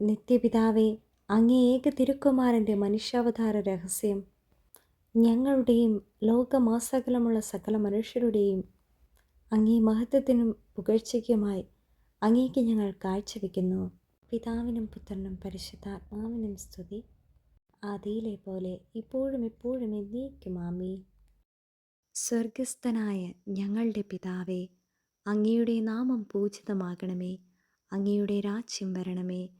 നിത്യപിതാവേ അങ്ങേ ഏക തിരുക്കുമാരന്റെ മനുഷ്യാവതാര രഹസ്യം. ഞങ്ങളുടെയും ലോകമാസകലമുള്ള സകല മനുഷ്യരുടെയും അങ്ങേ മഹത്വത്തിനും പുകഴ്ചയ്ക്കുമായി അങ്ങേക്ക് ഞങ്ങൾ കാഴ്ചവെക്കുന്നു. പിതാവിനും പുത്രനും പരിശുദ്ധാത്മാവിനും സ്തുതി. ആദിയിലെ പോലെ ഇപ്പോഴും ഇപ്പോഴും എന്നേക്കും ആമീ സ്വർഗസ്ഥനായ ഞങ്ങളുടെ പിതാവേ അങ്ങയുടെ നാമം പൂജിതമാകണമേ അങ്ങയുടെ രാജ്യം വരണമേ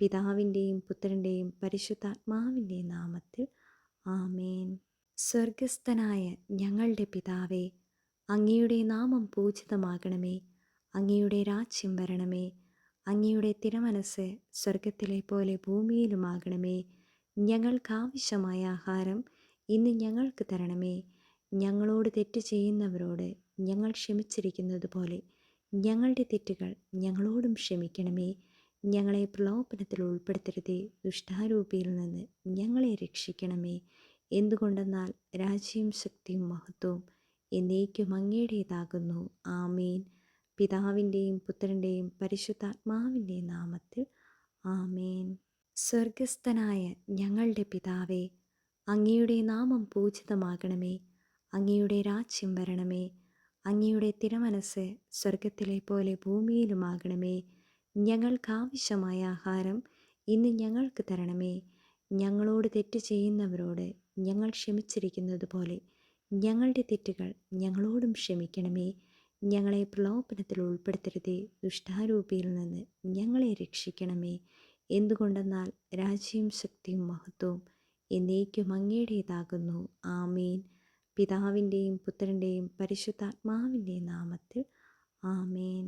പിതാവിന്റെയും പുത്രന്റെയും പരിശുദ്ധാത്മാവിന്റെയും നാമത്തിൽ ആമേൻ. സ്വർഗസ്ഥനായ ഞങ്ങളുടെ പിതാവേ അങ്ങയുടെ നാമം പൂജിതമാകണമേ. അങ്ങയുടെ രാജ്യം വരണമേ. അങ്ങയുടെ തിരമനസ് സ്വർഗത്തിലെ പോലെ ഭൂമിയിലുമാകണമേ. ഞങ്ങൾക്കാവശ്യമായ ആഹാരം ഇന്ന് ഞങ്ങൾക്ക് തരണമേ. ഞങ്ങളോട് തെറ്റ് ചെയ്യുന്നവരോട് ഞങ്ങൾ ക്ഷമിച്ചിരിക്കുന്നത് പോലെ ഞങ്ങളുടെ തെറ്റുകൾ ഞങ്ങളോടും ക്ഷമിക്കണമേ. ഞങ്ങളെ പ്രലോഭനത്തിൽ ഉൾപ്പെടുത്തരുതേ. ദുഷ്ടാരൂപിയിൽ നിന്ന് ഞങ്ങളെ രക്ഷിക്കണമേ. എന്തുകൊണ്ടെന്നാൽ രാജ്യം ശക്തിയും മഹത്വവും എന്നേക്കും അങ്ങയുടേതാകുന്നു. ആമീൻ. പിതാവിന്റെയും പുത്രന്റെയും പരിശുദ്ധാത്മാവിന്റെയും നാമത്തിൽ ആമേൻ. സ്വർഗസ്ഥനായ ഞങ്ങളുടെ പിതാവേ അങ്ങയുടെ നാമം പൂജിതമാകണമേ. അങ്ങയുടെ രാജ്യം വരണമേ. അങ്ങയുടെ തിരമനസ് സ്വർഗത്തിലെ പോലെ ഭൂമിയിലുമാകണമേ. ഞങ്ങൾക്കാവശ്യമായ ആഹാരം ഇന്ന് ഞങ്ങൾക്ക് തരണമേ. ഞങ്ങളോട് തെറ്റ് ചെയ്യുന്നവരോട് ഞങ്ങൾ ക്ഷമിച്ചിരിക്കുന്നത് പോലെ ഞങ്ങളുടെ തെറ്റുകൾ ഞങ്ങളോടും ക്ഷമിക്കണമേ. ഞങ്ങളെ പ്രലോഭനത്തിൽ ഉൾപ്പെടുത്തരുതേ. ദുഷ്ടാരൂപിയിൽ നിന്ന് ഞങ്ങളെ രക്ഷിക്കണമേ. എന്തുകൊണ്ടെന്നാൽ രാജ്യം ശക്തിയും മഹത്വവും എന്നേക്കും അങ്ങയുടേതാകുന്നു. ആമീൻ. പിതാവിന്റെയും പുത്രന്റെയും പരിശുദ്ധാത്മാവിന്റെയും നാമത്തിൽ ആമേൻ.